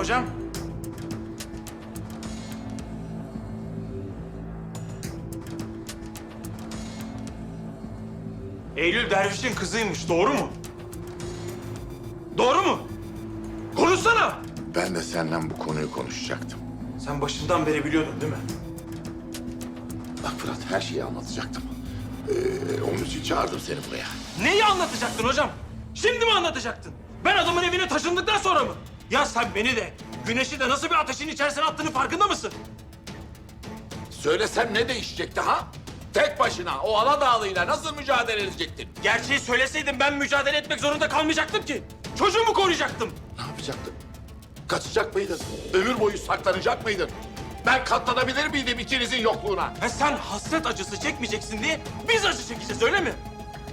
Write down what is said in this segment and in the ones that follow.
hocam? Eylül Derviş'in kızıymış, doğru mu? Doğru mu? Konuşsana! Ben de seninle bu konuyu konuşacaktım. Sen başından beri biliyordun değil mi? Bak Fırat her şeyi anlatacaktım. Ee, onun için çağırdım seni buraya. Neyi anlatacaktın hocam? Şimdi mi anlatacaktın? Ben adamın evine taşındıktan sonra mı? Ya sen beni de, güneşi de nasıl bir ateşin içerisine attığını farkında mısın? Söylesem ne değişecekti ha? Tek başına o Aladağlı'yla nasıl mücadele edecektin? Gerçeği söyleseydim ben mücadele etmek zorunda kalmayacaktım ki. Çocuğumu koruyacaktım. Ne yapacaktın? Kaçacak mıydın? Ömür boyu saklanacak mıydın? Ben katlanabilir miydim ikinizin yokluğuna? Ha sen hasret acısı çekmeyeceksin diye biz acı çekeceğiz öyle mi?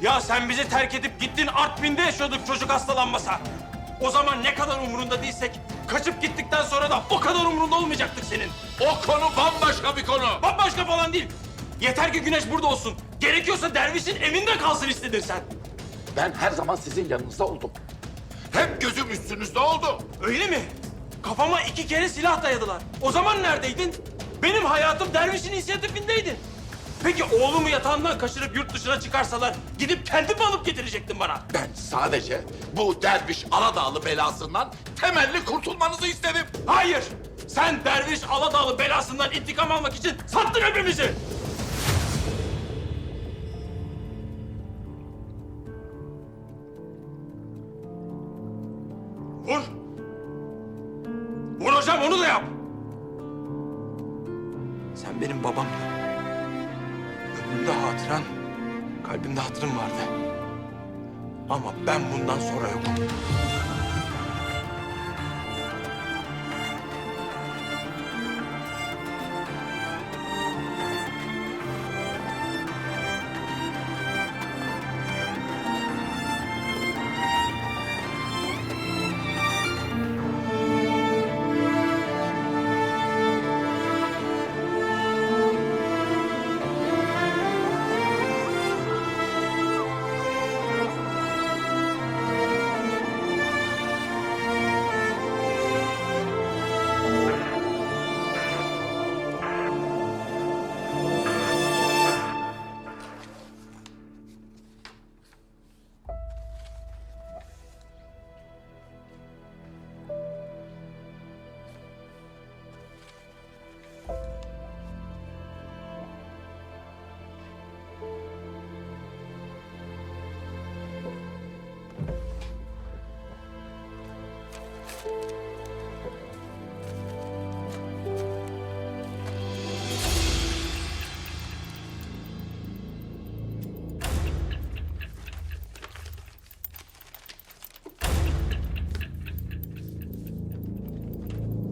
Ya sen bizi terk edip gittin Artvin'de yaşıyorduk çocuk hastalanmasa. O zaman ne kadar umurunda değilsek kaçıp gittikten sonra da o kadar umurunda olmayacaktık senin. O konu bambaşka bir konu. Bambaşka falan değil. Yeter ki güneş burada olsun. Gerekiyorsa dervişin evinde kalsın istedin sen. Ben her zaman sizin yanınızda oldum. Hep gözüm üstünüzde oldu. Öyle mi? Kafama iki kere silah dayadılar. O zaman neredeydin? Benim hayatım dervişin inisiyatifindeydi. Peki oğlumu yatağından kaçırıp yurt dışına çıkarsalar gidip kendim alıp getirecektin bana. Ben sadece bu derviş Aladağlı belasından temelli kurtulmanızı istedim. Hayır! Sen derviş Aladağlı belasından intikam almak için sattın hepimizi. Vur! Vur hocam onu da yap. Sen benim babamdın. Ömrümde hatıran, kalbimde hatırım vardı. Ama ben bundan sonra yokum.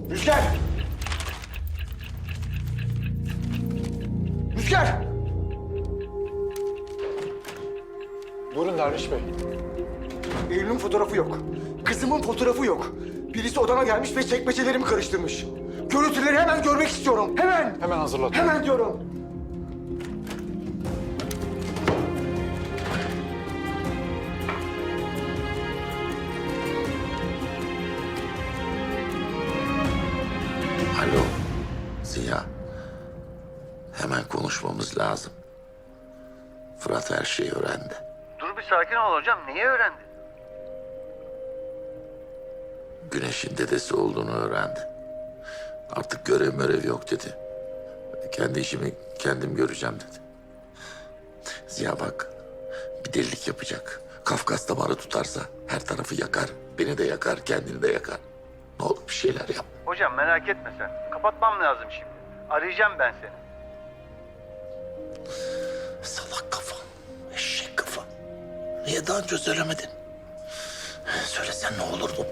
Rüzgar! Rüzgar! Buyurun Derviş Bey. Eylül'ün fotoğrafı yok. Kızımın fotoğrafı yok. Birisi odama gelmiş ve çekmecelerimi karıştırmış. Görüntüleri hemen görmek istiyorum. Hemen! Hemen hazırlatıyorum. Hemen diyorum. Ziya. Hemen konuşmamız lazım. Fırat her şeyi öğrendi. Dur bir sakin ol hocam. Neyi öğrendin? Güneş'in dedesi olduğunu öğrendi. Artık görev mörev yok dedi. Kendi işimi kendim göreceğim dedi. Ziya bak bir delilik yapacak. Kafkas damarı tutarsa her tarafı yakar. Beni de yakar, kendini de yakar. Ne olur bir şeyler yap. Hocam merak etme sen. Kapatmam lazım şimdi. Arayacağım ben seni. Salak kafa, eşek kafa. Niye daha önce söylemedin? Söylesen ne olurdu?